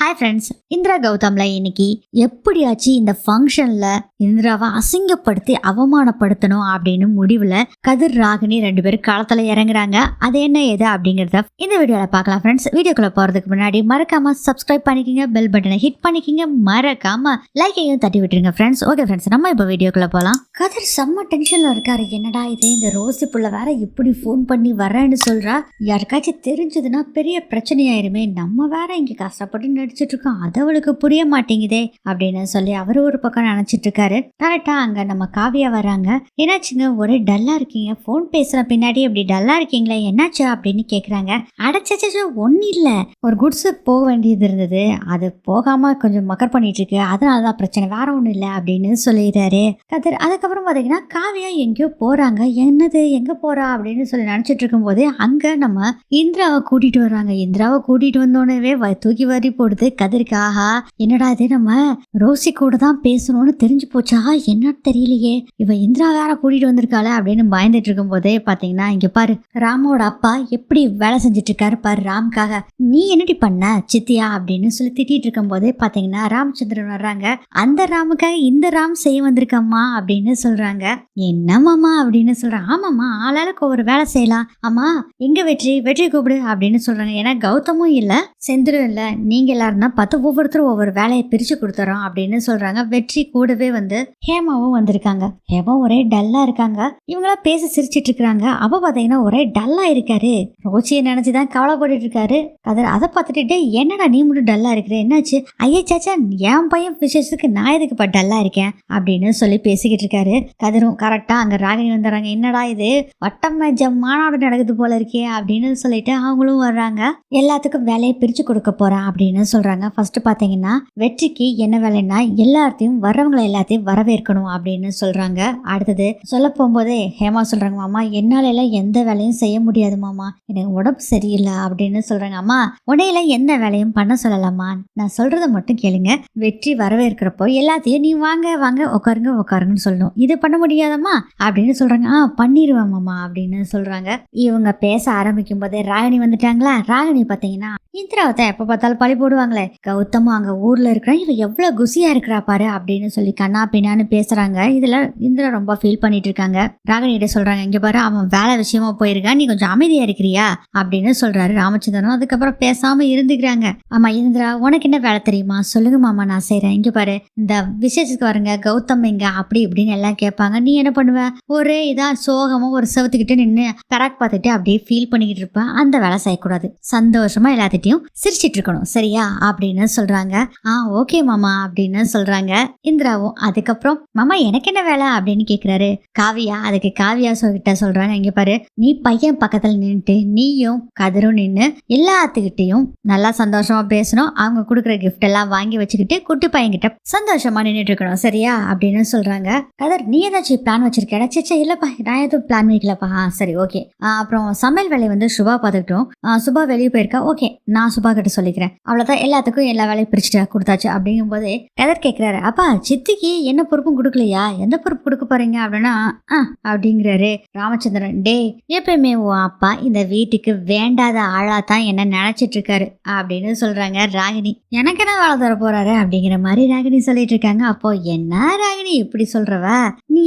Hi friends Indira கௌதம்ல இன்னைக்கு எப்படியாச்சு இந்த ஃபங்க்ஷன்ல இந்திராவை அசிங்கப்படுத்தி அவமானப்படுத்தணும் அப்படின்னு முடிவுல கதிர் ராகினி ரெண்டு பேரும் களத்துல இறங்குறாங்க. அது என்ன ஏது அப்படிங்கறத இந்த வீடியோல பார்க்கலாம் ஃப்ரெண்ட்ஸ் வீடியோக்குள்ள போறதுக்கு முன்னாடி மறக்காம சப்ஸ்கிரைப் பண்ணிக்கிங்க பெல் பட்டனை ஹிட் பண்ணிக்கிங்க. மறக்காம லைக்கையும் தட்டி விட்டுருங்க ஃப்ரெண்ட்ஸ் ஓகே ஃப்ரெண்ட்ஸ் நம்ம இப்போ வீடியோக்குள்ள போகலாம் கதிர் செம்ம டென்ஷன்ல இருக்காரு. என்னடா இது இந்த ரோஸு புள்ள வேற இப்படி ஃபோன் பண்ணி வரேன்னு சொல்றா? யாருக்காச்சும் தெரிஞ்சதுன்னா பெரிய பிரச்சனையாயிருமே. நம்ம வேற இங்க கஷ்டப்பட்டு நடிச்சிட்டு இருக்கோம் அது அவளுக்கு புரிய மாட்டேங்குதே அப்படின்னு சொல்லி அவரு ஒரு பக்கம் நினச்சிட்டு இருக்காரு கரெக்டா அங்க நம்ம காவியா வராங்க. என்னாச்சுங்க? ஒரே டல்லா இருக்கீங்க. ஃபோன் பேசுகிற பின்னாடி இப்படி டல்லா இருக்கீங்களே என்னாச்சு அப்படின்னு கேட்குறாங்க அடைச்சச்சு ஒன்றும் இல்ல. ஒரு குட்ஸு போக வேண்டியது இருந்தது. அது போகாம கொஞ்சம் மக்கர் பண்ணிட்டு இருக்கு அதனாலதான் பிரச்சனை. வேற ஒண்ணும் இல்ல அப்படின்னு சொல்லிடுறாரு. கதிர் அதுக்கப்புறம் பாத்தீங்கன்னா காவியா எங்கேயோ போறாங்க. என்னது? எங்க போறா? அப்படின்னு சொல்லி நினைச்சிட்டு இருக்கும்போது அங்க நம்ம இந்திராவை கூட்டிட்டு வர்றாங்க. இந்திராவை கூட்டிட்டு வந்தோடனே தூக்கி வாரி போடுது. கதிருக்கு ஆஹா என்னடா இது நம்ம ரோசி கூட தான் பேசணும்னு தெரிஞ்சு போச்சா? என்ன தெரியலையே. இவ இந்திரா வேற கூட்டிட்டு வந்திருக்காளே அப்படின்னு பயந்துட்டு இருக்கும் போதே பாத்தீங்கன்னா இங்க பாரு ராமோட அப்பா எப்படி வேலை செஞ்சுட்டு இருக்காரு பாரு ராம்காக. நீ என்னடி பண்ண சித்தியா? அப்படின்னு சொல்லி திட்டிட்டு இருக்கும் போதே பாத்தீங்கன்னா ராமச்சந்திரன் வர்றாங்க. அந்த ராமுக்காக இந்த ராம் செய்ய வந்திருக்கம்மா அப்படின்னு சொல்றாங்க. என்னமாமா அப்படின்னு சொல்றான் ஆமாம்மா ஆளாளுக்கு ஒரு வேலை செய்யலாம். ஆமா எங்க வெற்றி? வெற்றி கூப்பிடு அப்படின்னு சொல்றாங்க. ஏன்னா கௌதமும் இல்ல செந்திரும் இல்ல. நீங்க எல்லாரும் தான் பார்த்து ஒவ்வொருத்தரும் ஒவ்வொரு வேலையை பிரித்து கொடுத்துறோம் அப்படின்னு சொல்கிறாங்க வெற்றி கூடவே வந்து ஹேமாவும் வந்திருக்காங்க. ஹேமா ஒரே டல்லாக இருக்காங்க. இவங்களாம் பேசி சிரிச்சிட்டு இருக்காங்க அப்ப பார்த்தீங்கன்னா ஒரே டல்லாக இருக்காரு. ரோச்சியை நினச்சி தான் கவலைப்பட்டு இருக்காரு. கதர் அதை பார்த்துட்டு டே என்னடா நீ மட்டும் டல்லாக இருக்கிற? என்னாச்சு? ஐயா சாச்சா என் பையன் விசேஷத்துக்கு நான் எதுக்குப்பா டல்லாக இருக்கேன்? அப்படின்னு சொல்லி பேசிக்கிட்டு இருக்காரு. கதரும் கரெக்டாக அங்கே ராகினி வந்துடுறாங்க. என்னடா இது? வட்டம் மேஜம் மாநாடு நடக்குது போல இருக்கே அப்படின்னு சொல்லிட்டு அவங்களும் வர்றாங்க. எல்லாத்துக்கும் வேலையை பிரித்து கொடுக்க போகிறேன் அப்படின்னு சொல்றாங்க. ஃபர்ஸ்ட் பார்த்தீங்கன்னா வெற்றிக்கு என்ன வேலைன்னா எல்லாத்தையும் வர்றவங்களை எல்லாத்தையும் வரவேற்கணும் அப்படின்னு சொல்றாங்க. அடுத்தது சொல்ல போகும்போதே ஹேமா சொல்றாங்க மாமா என்னால் எல்லாம் எந்த வேலையும் செய்ய முடியாது மாமா. எனக்கு உடம்பு சரியில்லை அப்படின்னு சொல்கிறாங்க அம்மா உன்னையில எந்த வேலையும் பண்ண சொல்லலாமா நான் சொல்கிறத மட்டும் கேளுங்க. வெற்றி வரவேற்கிறப்போ எல்லாத்தையும் நீ வாங்க வாங்க உட்காருங்க உட்காருங்கன்னு சொல்லணும். இது பண்ண முடியாதம்மா? அப்படின்னு சொல்றாங்க. ஆ பண்ணிடுவேன் மாமா அப்படின்னு சொல்றாங்க. இவங்க பேச ஆரம்பிக்கும் போதே ராகினி வந்துட்டாங்களா? ராகினி பார்த்தீங்கன்னா இந்திராவத்தை தான் பார்த்தாலும் பழி போடுவாங்களே. கௌதமும் அங்கே ஊரில் இருக்கிறா இவ எவ்வளோ குசியா இருக்கிறா பாரு அப்படின்னு சொல்லி கண்ணா பின்னான்னு பேசுறாங்க. இதில் இந்திரா ரொம்ப ஃபீல் பண்ணிட்டு இருக்காங்க. ராகனிகிட்ட சொல்றாங்க இங்கே பாரு அவன் வேலை விஷயமா போயிருக்கான். நீ கொஞ்சம் அமைதியாக இருக்கிறியா? அப்படின்னு சொல்றாரு ராமச்சந்திரனும் அதுக்கப்புறம் பேசாமல் இருந்துக்கிறாங்க. ஆமா இந்திரா உனக்கு என்ன வேலை தெரியுமா? சொல்லுங்க மாமா நான் செய்கிறேன் இங்கே பாரு இந்த விசேஷத்துக்கு வரங்க கௌதம் எங்க? அப்படி இப்படின்னு எல்லாம் கேட்பாங்க. நீ என்ன பண்ணுவ? ஒரே இதாக சோகமும் ஒரு செவத்துக்கிட்டே நின்று கராக் பார்த்துட்டு அப்படியே ஃபீல் பண்ணிக்கிட்டு இருப்பேன் அந்த வேலை செய்யக்கூடாது. சந்தோஷமா எல்லாத்திட்டையும் சிரிச்சிட்டு இருக்கணும் சரியா? அப்படின்னு சொல்றாங்க. ஆ ஓகே மாமா அப்படின்னு சொல்றாங்க. இந்திராவும் அதுக்கப்புறம் மாமா எனக்கு என்ன வேலை? அப்படின்னு கேக்குறாரு. காவியா அதுக்கு காவியா சொல்கிட்ட சொல்றாங்க. இங்க பாரு நீ பையன் பக்கத்துல நின்னுட்டு நீயும் கதிரும் நின்று எல்லாத்துக்கிட்டையும் நல்லா சந்தோஷமா பேசணும். அவங்க கொடுக்குற கிஃப்ட் எல்லாம் வாங்கி வச்சுக்கிட்டு குட்டி பையன்கிட்ட சந்தோஷமா நின்றுட்டு இருக்கணும் சரியா? அப்படின்னு சொல்றாங்க. கதர் நீ ஏதாச்சும் பிளான் வச்சிருக்கேன் சேச்சா இல்லப்பா நான் எதுவும் பிளான் வைக்கலப்பா. சரி ஓகே. அப்புறம் சமையல் வேலையை வந்து சுபா பார்த்துக்கிட்டோம். சுபா வெளியே போயிருக்கா. ஓகே நான் சுபா கிட்ட சொல்லிக்கிறேன். அவ்வளோதான் எல்லாத்துக்கும் எல்லா வேலையும் பிரிச்சுட்டு கொடுத்தாச்சு அப்படிங்கும்போது கதர் கேட்குறாரு அப்பா சித்திக்கு என்ன பொறுப்பும் கொடுக்கலையா? எந்த பொறுப்பு கொடுக்க போறீங்க அப்படின்னா ஆ அப்படிங்கிறாரு ராமச்சந்திரன். டே எப்பயுமே உன் அப்பா இந்த வீட்டுக்கு வேண்டாத ஆளா தான் என்ன நினைச்சிட்டு இருக்காரு அப்படின்னு சொல்றாங்க ராகினி. எனக்கு என்ன வேலை தர போறாரு அப்படிங்கிற மாதிரி ராகினி சொல்லிட்டு இருக்காங்க. அப்போ என்ன ராகினி இப்படி சொல்றவ?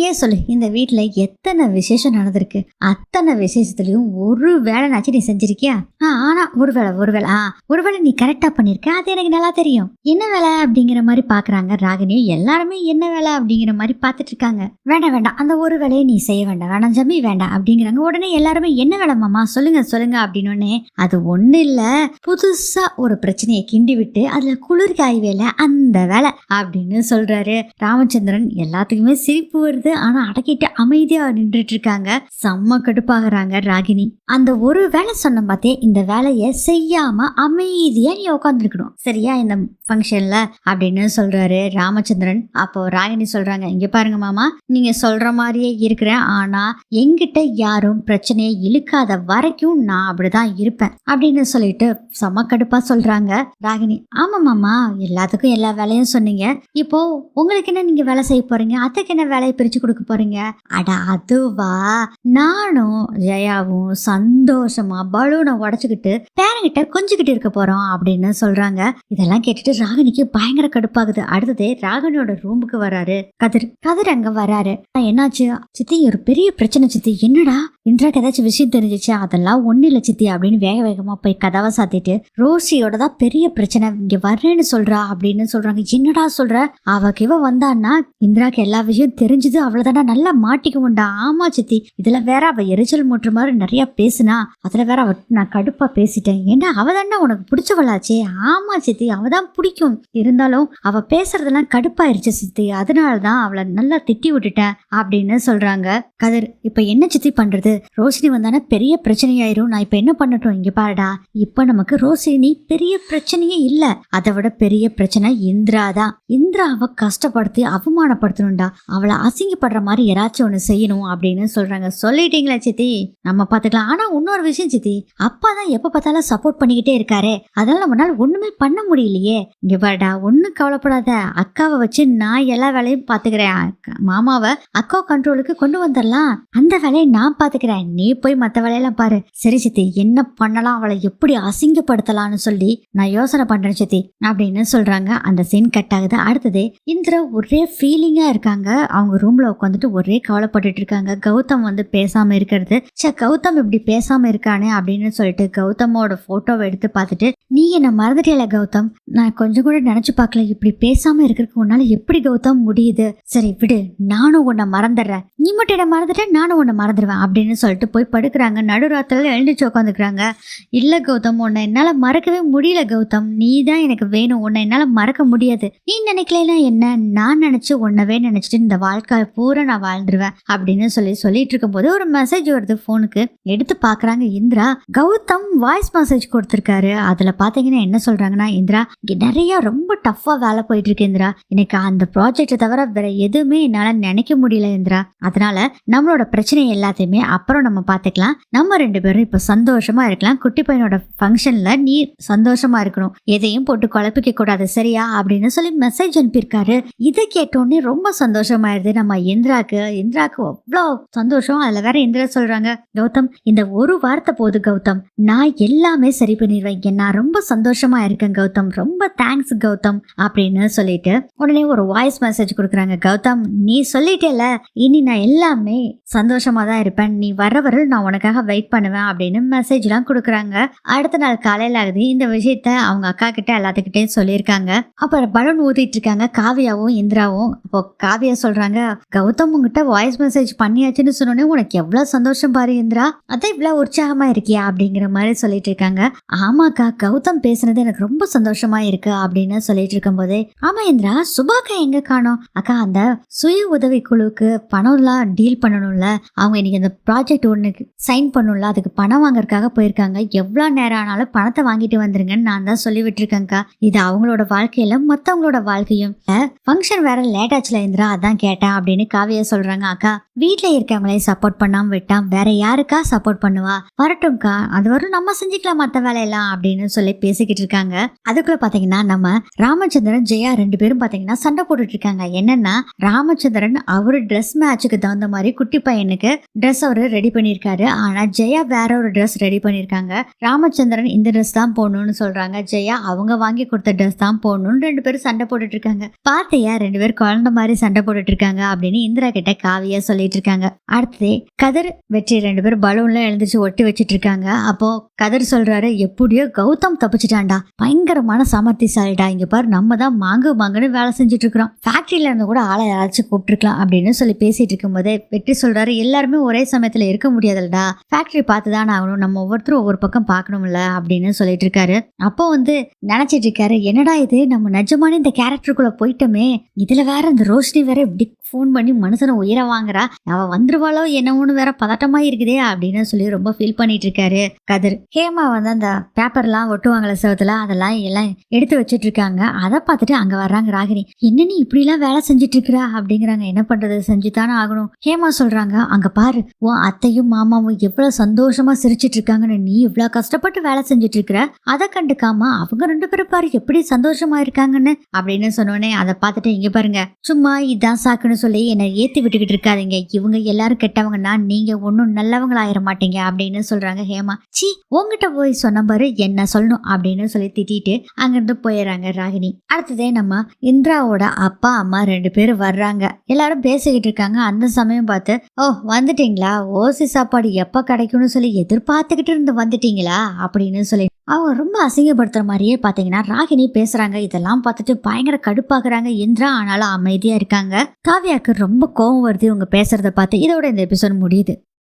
ஏன் சொல்லு இந்த வீட்டுல எத்தனை விசேஷம் நடந்திருக்கு? அத்தனை விசேஷத்துலயும் ஒரு வேலை நாச்சும் நீ செஞ்சிருக்கியா? ஆ ஆனா ஒரு வேலை ஒரு வேலை ஆ ஒருவேளை நீ கரெக்டா பண்ணிருக்க அது எனக்கு நல்லா தெரியும். என்ன வேலை அப்படிங்கிற மாதிரி பாக்குறாங்க ராகினி. எல்லாருமே என்ன வேலை அப்படிங்கிற மாதிரி பார்த்துட்டு இருக்காங்க. வேண்டாம் வேண்டாம். அந்த ஒரு வேலையை நீ செய்ய வேண்டாம். வேணாம் ஜம்மி வேண்டாம் அப்படிங்கிறாங்க. உடனே எல்லாருமே என்ன வேலை மாமா? சொல்லுங்க சொல்லுங்க அப்படின்னு அது ஒண்ணு இல்ல. புதுசா ஒரு பிரச்சனையை கிண்டி விட்டு அதுல குளிர் காய் வேலை அந்த வேலை அப்படின்னு சொல்றாரு ராமச்சந்திரன். எல்லாத்துக்குமே சிரிப்பு வருது. ஆனா அடக்கிட்டு அமைதியா நின்றுட்டு இருக்காங்க. செம்ம கடுப்பாகிறாங்க ராகினி. அந்த ஒரு வேலை சொன்ன பார்த்தே இந்த வேலையை செய்யாம அமைதியா நீ உட்காந்துருக்கணும் சரியா? இந்த ஃபங்க்ஷன்ல அப்படின்னு சொல்றாரு ராமச்சந்திரன். அப்போ ராகினி சொல்றாங்க இங்க பாருங்க மாமா நீங்க சொல்ற மாதிரியே இருக்கிறேன். ஆனா எங்கிட்ட யாரும் பிரச்சனையை இழுக்காத வரைக்கும் நான் அப்படிதான் இருப்பேன். அப்படின்னு சொல்லிட்டு செம கடுப்பா சொல்றாங்க ராகினி ஆமா மாமா எல்லாத்துக்கும் எல்லா வேலையும் சொன்னீங்க. இப்போ உங்களுக்கு என்ன நீங்க வேலை செய்ய போறீங்க? அத்தைக்கு என்ன வேலையை பிரிச்சு கொடுக்க போறீங்க? அட அதுவா? நானும் ஜெயாவும் சந்தோஷமா பலூனை உடச்சுக்கிட்டு பேரங்கிட்ட கொஞ்சம் புரிஞ்சுக்கிட்டு இருக்க போகிறோம் அப்படின்னு சொல்றாங்க. இதெல்லாம் கேட்டுட்டு ராகினிக்கு பயங்கர கடுப்பாகுது. அடுத்தது ராகினியோட ரூமுக்கு வராரு. கதிர் கதிர் அங்க வராரு. என்னாச்சு? சித்தி ஒரு பெரிய பிரச்சனை சித்தி. என்னடா? இன்றாக்கு ஏதாச்சும் விஷயம் தெரிஞ்சிச்சு? அதெல்லாம் ஒண்ணு இல்லை சித்தி அப்படின்னு வேக வேகமா போய் கதவை சாத்திட்டு ரோஷியோட தான் பெரிய பிரச்சனை இங்க வர்றேன்னு சொல்றா அப்படின்னு சொல்றாங்க. என்னடா சொல்ற? அவக்கு இவ வந்தான்னா இந்திராக்கு எல்லா விஷயம் தெரிஞ்சது. அவ்வளோதானா நல்லா மாட்டிக்குவோண்டா ஆமா சித்தி. இதுல வேற அவள் எரிச்சல் மூட்டுற மாதிரி நிறையா பேசுனா அதுல வேற அவ நான் கடுப்பா பேசிட்டேன். ஏன்னா அவள் தானே உனக்கு பிடிச்சவளாச்சே. ஆமா சித்தி அவ தான் பிடிக்கும். இருந்தாலும் அவ பேசுறதெல்லாம் கடுப்பாயிருச்சு சித்தி. அதனாலதான் அவளை நல்லா திட்டி விட்டுட்டேன் அப்படின்னு சொல்றாங்க. கதிர் இப்ப என்ன சித்தி பண்றது? ரோஷினி வந்தானே பெரிய பிரச்சனையாயிரும். நான் இப்ப என்ன பண்ணட்டும்? இங்க பாருடா. இப்ப நமக்கு ரோஷினி பெரிய பிரச்சனையே இல்ல. அதை விட பெரிய பிரச்சனை இந்திரா தான். இந்திராவ கஷ்டப்படுத்தி அவமானப்படுத்தணும்டா. அவளை அசிங்கப்படுற மாதிரி யாராச்சும் ஒண்ணு செய்யணும் அப்படின்னு சொல்றாங்க. சொல்லிட்டீங்களா சித்தி? நம்ம பாத்துக்கலாம் ஆனா இன்னொரு விஷயம் சித்தி. அப்பா தான் எப்ப பார்த்தாலும் சப்போர்ட் பண்ணிக்கிட்டே இருக்காரே. அதெல்லாம் நம்மளால ஒண்ணுமே பண்ண முடியலையே. இங்க பாருடா ஒண்ணும் கவலைப்படாத. அக்காவை வச்சு நான் எல்லா வேலையும் பாத்துக்கிறேன். மாமாவை அக்கா கண்ட்ரோலுக்கு கொண்டு வந்துடலாம் அந்த வேலையை நான் பாத்துக்கிறேன். நீ போய் மத்த வேலையெல்லாம் பாரு. சரி சித்தி என்ன பண்ணலாம்? அவளை எப்படி அசிங்கப்படுத்தலாம்னு சொல்லி நான் யோசனை பண்றேன் சித்தி அப்படின்னு சொல்றாங்க. அந்த சீன் கட் ஆகுது. அடுத்தது இந்திரா ஒரே ஃபீலிங்கா இருக்காங்க. அவங்க ரூம்ல உட்காந்துட்டு ஒரே கவலைப்பட்டுட்டு இருக்காங்க. கௌதம் வந்து பேசாம இருக்கிறது. சே கௌதம் இப்படி பேசாம இருக்கானே அப்படின்னு சொல்லிட்டு கௌதமோட போட்டோவை எடுத்து பார்த்துட்டு நீ என்ன மறந்துட்டேல கௌதம்? நான் கொஞ்சம் கூட நினைச்சு பார்க்கல. இப்படி பேசாம இருக்கிறதுக்கு உன்னால எப்படி கௌதம் முடியுது? சரி விடு. நானும் உன்னை மறந்துடுறேன். நீ மட்டும் என்ன மறந்துட்டேன் நானும் உன்னை மறந்துடுவேன் அப்படின்னு சொல்லிட்டு போய் படுக்கிறாங்க. நடுராத்திரில எழுந்துச்சு உட்காந்துக்கிறாங்க இல்ல கௌதம் உன்னை என்னால மறக்கவே முடியல கௌதம். நீ தான் எனக்கு வேணும். உன்னை என்னால மறக்க முடியாது. நீ நினைக்கலனா என்ன? நான் நினைச்சு உன்னவே நினைச்சிட்டு இந்த வாழ்க்கை பூரா நான் வாழ்ந்துருவேன் அப்படின்னு சொல்லி சொல்லிட்டு இருக்கும்போது ஒரு மெசேஜ் வருது போனுக்கு எடுத்து பாக்குறாங்க இந்திரா. கௌதம் வாய்ஸ் மெசேஜ் கொடுத்திருக்காரு. அதுல பார்த்தீங்கன்னா என்ன சொல்கிறாங்கன்னா இந்திரா இங்கே நிறையா ரொம்ப டஃப்பாக வேலை போயிட்டுருக்கு இந்திரா. எனக்கு அந்த ப்ராஜெக்டை தவிர வேற எதுவுமே என்னால் நினைக்க முடியல இந்திரா. அதனால நம்மளோட பிரச்சனை எல்லாத்தையுமே அப்புறம் நம்ம பார்த்துக்கலாம் நம்ம ரெண்டு பேரும் இப்போ சந்தோஷமாக இருக்கலாம். குட்டி பையனோட ஃபங்க்ஷனில் நீ சந்தோஷமாக இருக்கணும். எதையும் போட்டு குழப்பிக்க கூடாது சரியா? அப்படின்னு சொல்லி மெசேஜ் அனுப்பியிருக்காரு. இதை கேட்டோடனே ரொம்ப சந்தோஷமாயிருது நம்ம இந்திராக்கு இந்திராக்கு அவ்வளோ சந்தோஷம். அதில் வேற இந்திரா சொல்கிறாங்க கௌதம் இந்த ஒரு வார்த்தை போது கௌதம். நான் எல்லாமே சரி பண்ணிடுவேன். நான் ரொம்ப ரொம்ப சந்தோஷமா இருக்கேன் கௌதம். ரொம்ப தேங்க்ஸ் கௌதம் அப்படின்னு சொல்லிட்டு உடனே ஒரு வாய்ஸ் மெசேஜ் கொடுக்குறாங்க கௌதம் நீ சொல்லிட்டேல இனி நான் எல்லாமே சந்தோஷமா தான் இருப்பேன். நீ வர வர நான் உனக்காக வெயிட் பண்ணுவேன் அப்படின்னு மெசேஜ்லாம் கொடுக்குறாங்க. அடுத்த நாள் காலையில ஆகுது. இந்த விஷயத்த அவங்க அக்கா கிட்ட எல்லாத்துக்கிட்டையும் சொல்லியிருக்காங்க. அப்புறம் பலூன் ஊதிட்டு இருக்காங்க காவியாவும் இந்திராவும். அப்போ காவியா சொல்றாங்க கௌதம் உங்ககிட்ட வாய்ஸ் மெசேஜ் பண்ணியாச்சுன்னு சொன்னோடனே உனக்கு எவ்வளவு சந்தோஷம் பாரு இந்திரா. அதான் இவ்வளவு உற்சாகமா இருக்கியா அப்படிங்கிற மாதிரி சொல்லிட்டு இருக்காங்க. ஆமாக்கா கௌதம் பேசுனது எனக்கு ரொம்ப சந்தோஷமா இருக்கு அப்படின்னு சொல்லிட்டு இருக்கும்போது ஆமா இந்திரா சுபாக்கா எங்க காணோம்? அக்கா அந்த சுய உதவி குழுவுக்கு பணம்லாம் டீல் பண்ணணும்ல. அவங்க இன்னைக்கு அந்த ப்ராஜெக்ட் ஒன்றுக்கு சைன் பண்ணணும்ல. அதுக்கு பணம் வாங்குறதுக்காக போயிருக்காங்க. எவ்வளோ நேரம் ஆனாலும் பணத்தை வாங்கிட்டு வந்துருங்கன்னு நான் தான் சொல்லி விட்டுருக்கேன்க்கா. இது அவங்களோட வாழ்க்கையில மற்றவங்களோட வாழ்க்கையும். ஃபங்க்ஷன் வேற லேட் ஆச்சுல இந்திரா அதான் கேட்டேன் அப்படின்னு காவியா சொல்றாங்க. அக்கா வீட்டில் இருக்கவங்களே சப்போர்ட் பண்ணாம விட்டா வேற யாருக்கா சப்போர்ட் பண்ணுவா? வரட்டும்க்கா. அது வரும் நம்ம செஞ்சுக்கலாம் மற்ற வேலையெல்லாம் அப்படின்னு சொல்லி பேசிக்கிட்டு இருக்காங்க அதுக்குள்ள பாத்தீங்கன்னா நம்ம ராமச்சந்திரன் ஜெயா ரெண்டு பேரும் பாத்தீங்கன்னா சண்டை போட்டுட்டு இருக்காங்க என்னன்னா ராமச்சந்திரன் அவரு ட்ரெஸ் மேட்சுக்கு தகுந்த மாதிரி குட்டி பையனுக்கு ட்ரெஸ் அவரு ரெடி பண்ணியிருக்காரு. ஆனா ஜெயா வேற ஒரு ட்ரெஸ் ரெடி பண்ணியிருக்காங்க. ராமச்சந்திரன் இந்த ட்ரெஸ் தான் போடணும்னு சொல்றாங்க. ஜெயா அவங்க வாங்கி கொடுத்த ட்ரெஸ் தான் போடணும்னு ரெண்டு பேரும் சண்டை போட்டுட்டு இருக்காங்க பாத்தையா ரெண்டு பேரும் குழந்தை மாதிரி சண்டை போட்டுட்டு இருக்காங்க அப்படின்னு இந்திரா கிட்ட காவியா சொல்லிட்டு இருக்காங்க அடுத்தது கதிர் வெற்றி ரெண்டு பேரும் பலூன்ல எழுந்திரிச்சு ஒட்டி வச்சிட்டு இருக்காங்க அப்போ கதிர் சொல்றாரு எப்படியோ கௌதம் தப்பிச்சிட்டான்டா. பயங்கரமான சாமர்த்தியசாலிடா. இங்க பாரு நம்ம தான் மாங்கு மாங்குன்னு வேலை செஞ்சுட்டு இருக்கிறோம் ஃபேக்டரியில இருந்து கூட ஆளை யாராச்சும் கூப்பிட்டுருக்கலாம் அப்படின்னு சொல்லி பேசிட்டு இருக்கும்போதே வெற்றி சொல்றாரு. எல்லாருமே ஒரே சமயத்துல இருக்க முடியாதுல்டா. ஃபேக்டரி பார்த்துதான் ஆகணும். நம்ம ஒவ்வொருத்தரும் ஒவ்வொரு பக்கம் பார்க்கணும்ல அப்படின்னு சொல்லிட்டு இருக்காரு. அப்போ வந்து நினைச்சிட்டு இருக்காரு என்னடா இது? நம்ம நிஜமான இந்த கேரக்டருக்குள்ள போயிட்டோமே. இதுல வேற இந்த ரோஷினி வேற இப்படி ஃபோன் பண்ணி மனுஷனை உயிரை வாங்குறா? அவ வந்துருவாளோ என்னவோன்னு வேற பதட்டமா இருக்குதே அப்படின்னு சொல்லி ரொம்ப ஃபீல் பண்ணிட்டு இருக்காரு கதிர். ஹேமா வந்து அந்த பேப்பர்லாம் ஒட்டுவாங்களே செவத்துல அதெல்லாம் எல்லாம் எடுத்து வச்சுட்டு இருக்காங்க. அதை பார்த்துட்டு அங்க வர்றாங்க ராகினி. என்ன நீ இப்படிலாம் வேலை செஞ்சுட்டு இருக்கிறா? அப்படிங்கிறாங்க. என்ன பண்றது? செஞ்சுதானே ஆகணும். ஹேமா சொல்றாங்க அங்க பாரு உன் அத்தையும் மாமாவும் எவ்வளவு சந்தோஷமா சிரிச்சிட்டு இருக்காங்கன்னு நீ இவ்வளவு கஷ்டப்பட்டு வேலை செஞ்சுட்டு இருக்கிற? அதை கண்டுக்காம அவங்க ரெண்டு பேரும் பாரு எப்படி சந்தோஷமா இருக்காங்கன்னு? அப்படின்னு சொன்னோடனே அதை பார்த்துட்டு இங்க பாருங்க. சும்மா இதான் சாக்குன்னு சொல்லி என்னை ஏத்தி விட்டுக்கிட்டு இருக்காதீங்க. இவங்க எல்லாரும் கெட்டவங்கன்னா நீங்க ஒன்றும் நல்லவங்களாயிர மாட்டீங்க அப்படின்னு சொல்றாங்க ஹேமா. சி உங்ககிட்ட போய் சொன்ன பாரு என்ன சொல்லணும் அப்படின்னு சொல்லி திட்டிட்டு அங்கேருந்து போயிடுறாங்க ராகினி. அடுத்ததே நம்ம இந்திராவோட அப்பா அம்மா ரெண்டு பேரும் வர்றாங்க. எல்லாரும் பேசிக்கிட்டு இருக்காங்க. அந்த சமயம் பார்த்து ஓ வந்துட்டீங்களா? ஓசி சாப்பாடு எப்ப கிடைக்கும்னு சொல்லி எதிர்பார்த்துக்கிட்டு இருந்து வந்துட்டீங்களா? அப்படின்னு சொல்லி அவங்க ரொம்ப அசிங்கப்படுத்துகிற மாதிரியே பார்த்தீங்கன்னா ராகினி பேசுகிறாங்க இதெல்லாம் பார்த்துட்டு பயங்கர கடுப்பாகிறாங்க இந்திரா ஆனாலும் அமைதியாக இருக்காங்க. காவியாவுக்கு ரொம்ப கோவம் வருது இவங்க பேசுகிறத பார்த்து. இதோட இந்த எபிசோட் முடியுது.